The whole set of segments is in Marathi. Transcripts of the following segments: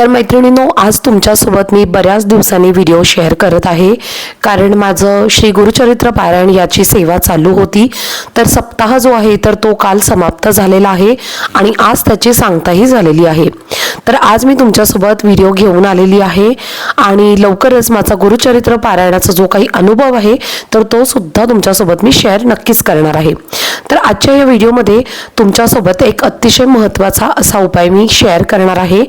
तर मैत्रिणींनो आज तुमच्यासोबत मी बऱ्याच दिवसांनी व्हिडिओ शेअर करत आहे. कारण माझं श्री गुरुचरित्र पारायण याची सेवा चालू होती. तर सप्ताह जो आहे तर तो काल समाप्त झालेला आहे आणि आज त्याची सांगताही झालेली आहे. तर आज मी तुमच्यासोबत व्हिडिओ घेऊन आलेली आहे आणि लवकरच माझा गुरुचरित्र पारायणाचा जो काही अनुभव आहे तर तो सुद्धा तुमच्यासोबत मी शेअर नक्कीच करणार आहे. तर आजच्या या व्हिडिओमध्ये तुमच्यासोबत एक अतिशय महत्त्वाचा असा उपाय मी शेअर करणार आहे.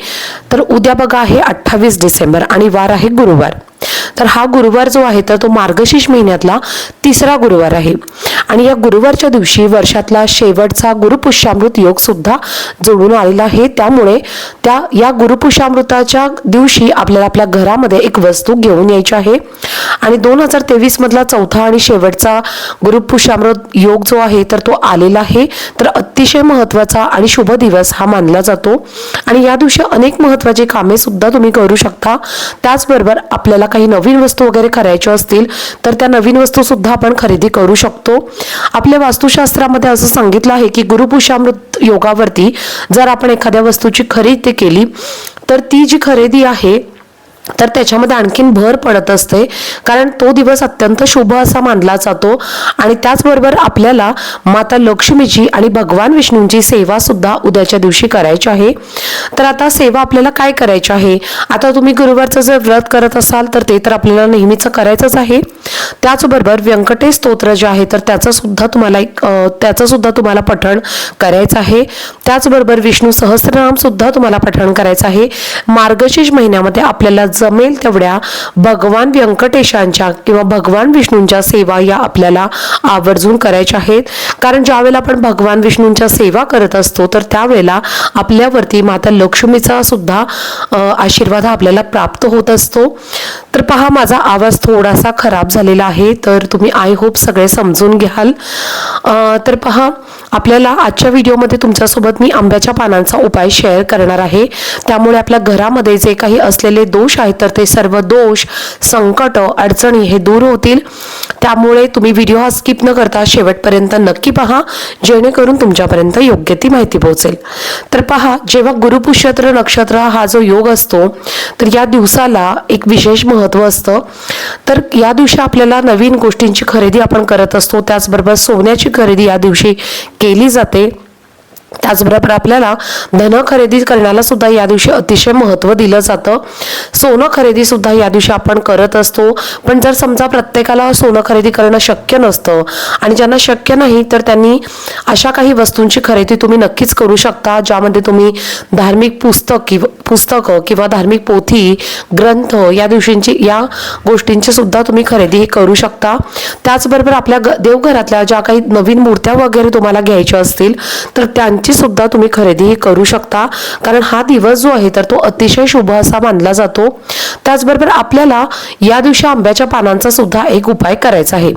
तर उद्या बघा आहे अठ्ठावीस डिसेंबर आणि वार आहे गुरुवार. तर हा गुरुवार जो आहे तर तो मार्गशीर्ष महिन्यातला तिसरा गुरुवार आहे. आणि या गुरुवारच्या दिवशी वर्षातला शेवटचा गुरुपुष्यामृत योग सुद्धा जोडून आलेला आहे. त्यामुळे त्या या गुरुपुष्यामृताच्या दिवशी आपल्याला आपल्या घरामध्ये एक वस्तू घेऊन यायची आहे. आणि दोन हजार तेवीस मधला चौथा आणि शेवटचा गुरुपुष्यामृत योग जो आहे तर तो आलेला आहे. तर अतिशय महत्त्वाचा आणि शुभ दिवस हा मानला जातो. आणि या दिवशी अनेक महत्वाची कामे सुद्धा तुम्ही करू शकता. त्याचबरोबर आपल्याला काही नवीन वस्तू वगैरे करायच्या असतील तर त्या नवीन वस्तू सुद्धा आपण खरेदी करू शकतो. आपल्या वास्तुशास्त्रामध्ये असं सांगितलं आहे की गुरुपुषामृत योगावरती जर आपण एखाद्या वस्तूची खरेदी केली तर ती जी खरेदी आहे तर त्याच्यामध्ये आणखीन भर पडत असते. कारण तो दिवस अत्यंत शुभ असा मानला जातो. आणि त्याचबरोबर आपल्याला माता लक्ष्मीची आणि भगवान विष्णूंची सेवा सुद्धा उद्याच्या दिवशी करायची आहे. तर आता सेवा आपल्याला काय करायची आहे? आता तुम्ही गुरुवारचं जर व्रत करत असाल तर ते तर आपल्याला नेहमीचं करायचंच आहे. त्याचबरोबर व्यंकटेश स्तोत्र जे आहे तर त्याचं सुद्धा तुम्हाला एक त्याचं सुद्धा तुम्हाला पठण करायचं आहे. त्याचबरोबर विष्णू सहस्रनाम सुद्धा तुम्हाला पठण करायचं आहे. मार्गशीर्ष महिन्यामध्ये आपल्याला जमेल तेवढ्या भगवान व्यंकटेशांच्या किंवा भगवान विष्णूंच्या सेवा या आपल्याला आवर्जून करायच्या आहेत. कारण ज्यावेळेला आपण भगवान विष्णूंच्या सेवा करत असतो तर त्यावेळेला आपल्यावरती माता लक्ष्मीचा सुद्धा आशीर्वाद हा आपल्याला प्राप्त होत असतो. तर पहा माझा आवाज थोडासा खराब झालेला आहे तर तुम्ही आय होप सगळे समजून घ्याल. तर पहा आपल्याला आजच्या व्हिडिओमध्ये तुमच्यासोबत मी आंब्याच्या पानांचा उपाय शेअर करणार आहे. त्यामुळे आपल्या घरामध्ये जे काही असलेले दोष आहे तर ते सर्व दोष संकट अडचणी हे दूर होतील. त्यामुळे तुम्ही व्हिडिओ हा स्किप न करता शेवटपर्यंत नक्की पहा जेणेकरून तुमच्यापर्यंत योग्य ती माहिती पोहोचेल. तर पहा जेव्हा गुरुपुष्यत्र नक्षत्र हा जो योग असतो तर या दिवसाला एक विशेष महत्त्व असतं. तर या दिवशी आपल्याला नवीन गोष्टींची खरेदी आपण करत असतो त्याचबरोबर सोन्याची खरेदी या दिवशी केली जाते. त्याचबरोबर आपल्याला धन खरेदी करण्याला सुद्धा या दिवशी अतिशय महत्त्व दिलं जातं. सोनं खरेदी सुद्धा या दिवशी आपण करत असतो. पण जर समजा प्रत्येकाला सोनं खरेदी करणं शक्य नसतं आणि ज्यांना शक्य नाही तर त्यांनी अशा काही वस्तूंची खरेदी तुम्ही नक्कीच करू शकता ज्यामध्ये तुम्ही धार्मिक पुस्तक किंवा पुस्तकं किंवा धार्मिक पोथी ग्रंथ या दिवशींची या गोष्टींची सुद्धा तुम्ही खरेदी करू शकता. त्याचबरोबर आपल्या ग- देवघरातल्या ज्या काही नवीन मूर्त्या वगैरे तुम्हाला घ्यायच्या असतील तर त्या यांची सुद्धा तुम्ही खरेदीही करू शकता. कारण हा दिवस जो आहे तर तो अतिशय शुभ असा मानला जातो. त्याचबरोबर आपल्याला या दिवशी आंब्याच्या पानांचा सुद्धा एक उपाय करायचा आहे.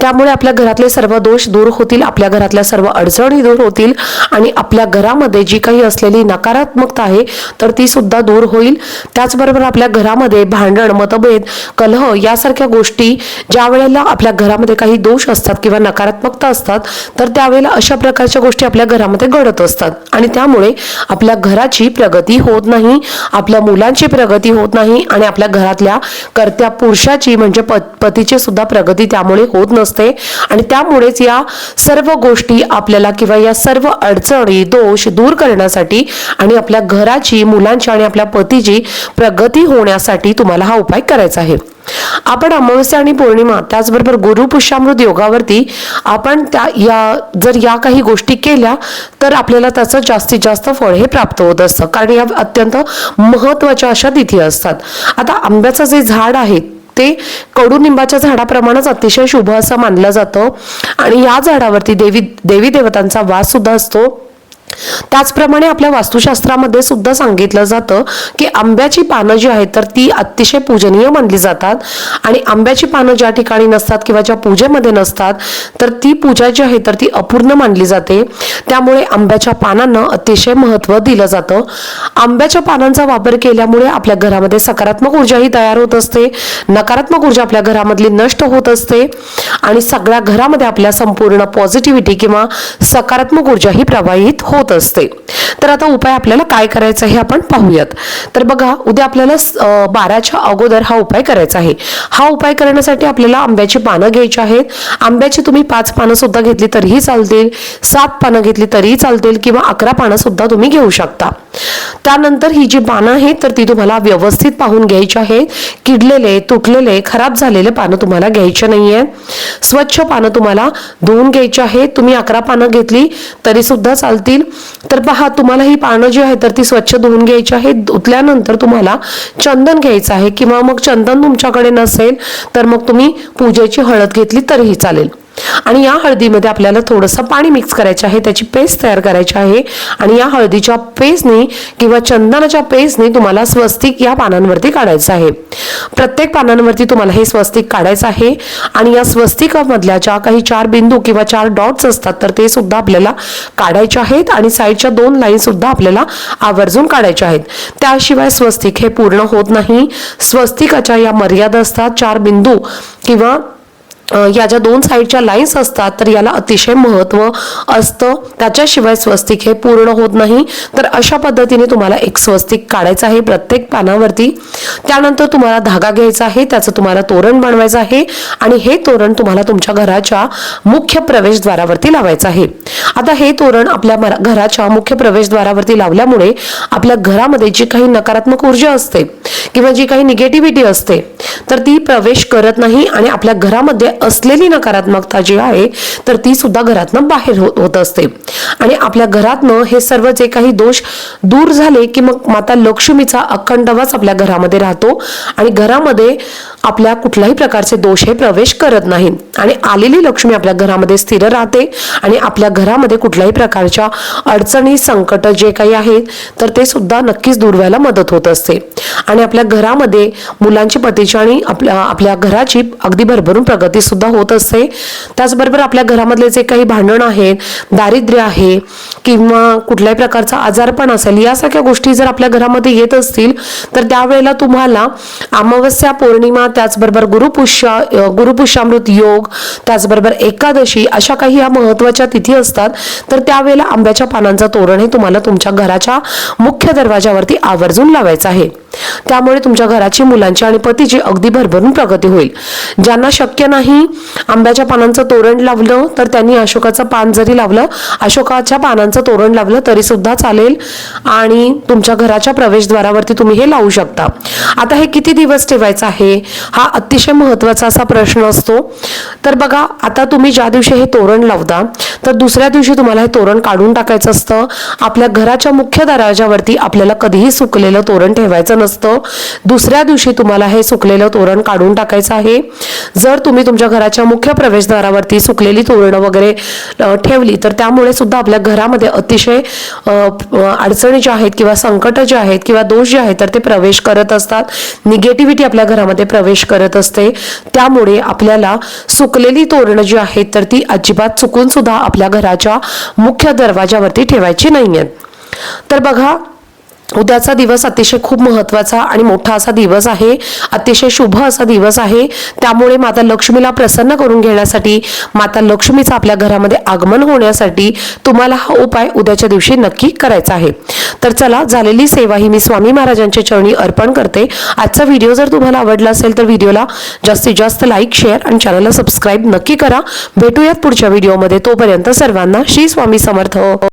त्यामुळे आपल्या घरातले सर्व दोष दूर होतील आपल्या घरातल्या सर्व अडचणी दूर होतील आणि आपल्या घरामध्ये जी काही असलेली नकारात्मकता आहे तर ती सुद्धा दूर होईल. त्याचबरोबर आपल्या घरामध्ये भांडण मतभेद कलह यासारख्या गोष्टी ज्या वेळेला आपल्या घरामध्ये काही दोष असतात किंवा नकारात्मकता असतात तर त्यावेळेला अशा प्रकारच्या गोष्टी आपल्या घरामध्ये घडत असतात. आणि त्यामुळे आपल्या घराची प्रगती होत नाही आपल्या मुलांची प्रगती होत नाही आणि आपल्या घरातल्या कर्त्या पुरुषाची म्हणजे प पतीची सुद्धा प्रगती त्यामुळे होत नसते. आणि त्यामुळेच या सर्व गोष्टी आपल्याला किंवा या सर्व अडचणी दोष दूर करण्यासाठी आणि आपल्या घराची मुलांची आणि आपल्या पतीची प्रगती होण्यासाठी तुम्हाला हा उपाय करायचा आहे. आपण अमावस्या आणि पौर्णिमा त्याचबरोबर गुरुपुष्यामृत योगावरती आपण त्या या जर या काही गोष्टी केल्या तर आपल्याला त्याचं जास्तीत जास्त फळ हे प्राप्त होत असतं. कारण या अत्यंत महत्त्वाच्या अशा तिथी असतात. आता आंब्याचं जे झाड आहे ते कडुनिंबाच्या झाडाप्रमाणेच अतिशय शुभ असं मानलं जातं. आणि या झाडावरती देवी देवी देवतांचा वास सुद्धा असतो. त्याचप्रमाणे आपल्या वास्तुशास्त्रामध्ये सुद्धा सांगितलं जातं की आंब्याची पानं जी आहेत तर ती अतिशय पूजनीय मानली जातात. आणि आंब्याची पानं ज्या ठिकाणी नसतात किंवा ज्या पूजेमध्ये नसतात तर ती पूजा जी आहे तर ती अपूर्ण मानली जाते. त्यामुळे आंब्याच्या पानांना अतिशय महत्त्व दिलं जातं. आंब्याच्या पानांचा वापर केल्यामुळे आपल्या घरामध्ये सकारात्मक ऊर्जाही तयार होत असते. नकारात्मक ऊर्जा आपल्या घरामधली नष्ट होत असते. आणि सगळ्या घरामध्ये आपल्या संपूर्ण पॉझिटिव्हिटी किंवा सकारात्मक ऊर्जा ही प्रवाहित होत असते तर आता उपाय आपल्याला काय करायचा हे आपण पाहूयात. तर बघा उद्या आपल्याला बाराच्या अगोदर हा उपाय करायचा आहे. हा उपाय करण्यासाठी आपल्याला आंब्याची पानं घ्यायची आहेत. आंब्याची तुम्ही पाच पानं सुद्धा घेतली तरीही चालतील. सात पानं घेतली तरीही चालतील किंवा अकरा पानं सुद्धा तुम्ही घेऊ शकता. त्यानंतर ही जी पानं आहेत तर ती तुम्हाला व्यवस्थित पाहून घ्यायची आहेत. किडलेले तुटलेले खराब झालेले पानं तुम्हाला घ्यायचे नाहीये. स्वच्छ पानं तुम्हाला धुवून घ्यायची आहेत. तुम्ही अकरा पानं घेतली तरी सुद्धा चालतील. तर पहा तुम्हाला ही पानं जी आहेत तर ती स्वच्छ धुवून घ्यायची आहे धुतल्यानंतर तुम्हाला चंदन घ्यायचं आहे. किंवा मग चंदन तुमच्याकडे नसेल तर मग तुम्ही पूजेची हळद घेतली तरीही चालेल. आणि या हळदीमध्ये आपल्याला थोडंसं पाणी मिक्स करायचं आहे त्याची पेस्ट तयार करायची आहे. आणि या हळदीच्या पेस्टने किंवा चंदनाच्या पेस्टने तुम्हाला स्वस्तिक या पानांवरती काढायचं आहे. प्रत्येक पानांवरती तुम्हाला हे स्वस्तिक काढायचं आहे. आणि या स्वस्तिकामधल्या ज्या काही चार बिंदू किंवा चार डॉट्स असतात तर ते सुद्धा आपल्याला काढायचे आहेत आणि साईडच्या दोन लाईन सुद्धा आपल्याला आवर्जून काढायच्या आहेत. त्याशिवाय स्वस्तिक हे पूर्ण होत नाही. स्वस्तिकाच्या या मर्यादा असतात चार बिंदू किंवा या ज्या दोन साईडच्या लाईन्स असतात तर याला अतिशय महत्त्व असतं. त्याच्याशिवाय स्वस्तिक हे पूर्ण होत नाही. तर अशा पद्धतीने तुम्हाला एक स्वस्तिक काढायचं आहे प्रत्येक पानावरती. त्यानंतर तुम्हाला धागा घ्यायचा आहे त्याचं तुम्हाला तोरण बनवायचं आहे आणि हे तोरण तुम्हाला तुमच्या घराच्या मुख्य प्रवेशद्वारावरती लावायचं आहे. आता हे तोरण आपल्या मरा- घराच्या मुख्य प्रवेशद्वारावरती लावल्यामुळे आपल्या घरामध्ये जी काही नकारात्मक ऊर्जा असते किंवा जी काही निगेटिव्हिटी असते तर ती प्रवेश करत नाही आणि आपल्या घरामध्ये असलेली नकारात्मकता जी आहे तर ती सुद्धा घरातनं बाहेर हो-, होत असते. आणि आपल्या घरातनं हे सर्व जे काही दोष दूर झाले की मग माता लक्ष्मीचा अखंडवास आपल्या घरामध्ये राहतो. आणि घरामध्ये आपल्या कुठल्याही प्रकारचे दोष हे प्रवेश करत नाही आणि आलेली लक्ष्मी आपल्या घरामध्ये स्थिर राहते आणि आपल्या घरामध्ये कुठल्याही प्रकारच्या अडचणी संकट जे काही आहेत तर ते सुद्धा नक्कीच दूर व्हायला मदत होत असते. आणि आपल्या घरामध्ये मुलांची पतीची आणि आपल्या आपल्या घराची अगदी भरभरून प्रगती सुद्धा होत असते. त्याचबरोबर आपल्या घरामधले जे काही भांडण आहेत दारिद्र्य आहे किंवा कुठल्याही प्रकारचा आजारपण असेल यासारख्या गोष्टी जर आपल्या घरामध्ये येत असतील तर त्यावेळेला तुम्हाला अमावस्या पौर्णिमा त्याचबरोबर गुरुपुष्या गुरुपुष्यामृत योग त्याचबरोबर एकादशी अशा काही या महत्त्वाच्या तिथी असतात. तर त्यावेळेला आंब्याच्या पानांचं तोरण हे तुम्हाला तुमच्या घराच्या मुख्य दरवाजावरती आवर्जून लावायचं आहे. त्यामुळे तुमच्या घराची मुलांची आणि पतीची अगदी भरभरून प्रगती होईल. ज्यांना शक्य नाही आंब्याच्या पानांचं तोरण लावलं तर त्यांनी अशोकाचं पान जरी लावलं अशोकाच्या पानांचं तोरण लावलं तरी सुद्धा चालेल. आणि तुमच्या घराच्या प्रवेशद्वारावरती तुम्ही हे लावू शकता. आता हे किती दिवस ठेवायचं आहे? हा अतिशय महत्त्वाचा असा प्रश्न असतो. तर बघा आता तुम्ही ज्या दिवशी हे तोरण लावता तर दुसऱ्या दिवशी तुम्हाला हे तोरण काढून टाकायचं असतं. आपल्या घराच्या मुख्य दरवाजावरती आपल्याला कधीही सुकलेलं तोरण ठेवायचं नसतं दुसऱ्या दिवशी तुम्हाला हे सुकलेलं तोरण काढून टाकायचं आहे. जर तुम्ही तुमच्या घराच्या मुख्य प्रवेशद्वारावरती सुकलेली तोरणं वगैरे ठेवली तर त्यामुळे सुद्धा आपल्या घरामध्ये अतिशय अडचणी ज्या आहेत किंवा संकट जे आहेत किंवा दोष जे आहेत तर ते प्रवेश करत असतात. निगेटिव्हिटी आपल्या घरामध्ये प्रवेश करत असते. त्यामुळे आपल्याला सुकलेली तोरणं जी आहेत तर ती अजिबात चुकून सुद्धा आपल्या घराच्या मुख्य दरवाजावरती ठेवायची नाही आहेत तर बघा उद्याचा दिवस अतिशय खूप महत्त्वाचा आणि मोठा असा दिवस आहे. अतिशय शुभ असा दिवस आहे. त्यामुळे माता लक्ष्मीला प्रसन्न करून घेण्यासाठी माता लक्ष्मीचं आपल्या घरामध्ये आगमन होण्यासाठी तुम्हाला हा उपाय उद्याच्या दिवशी नक्की करायचा आहे. तर चला झालेली सेवा ही मी स्वामी महाराजांच्या चरणी अर्पण करते. आजचा व्हिडिओ जर तुम्हाला आवडला असेल तर व्हिडिओला जास्तीत जास्त लाईक शेअर आणि चॅनलला सबस्क्राईब नक्की करा. भेटूयात पुढच्या व्हिडिओमध्ये. तोपर्यंत सर्वांना श्री स्वामी समर्थ.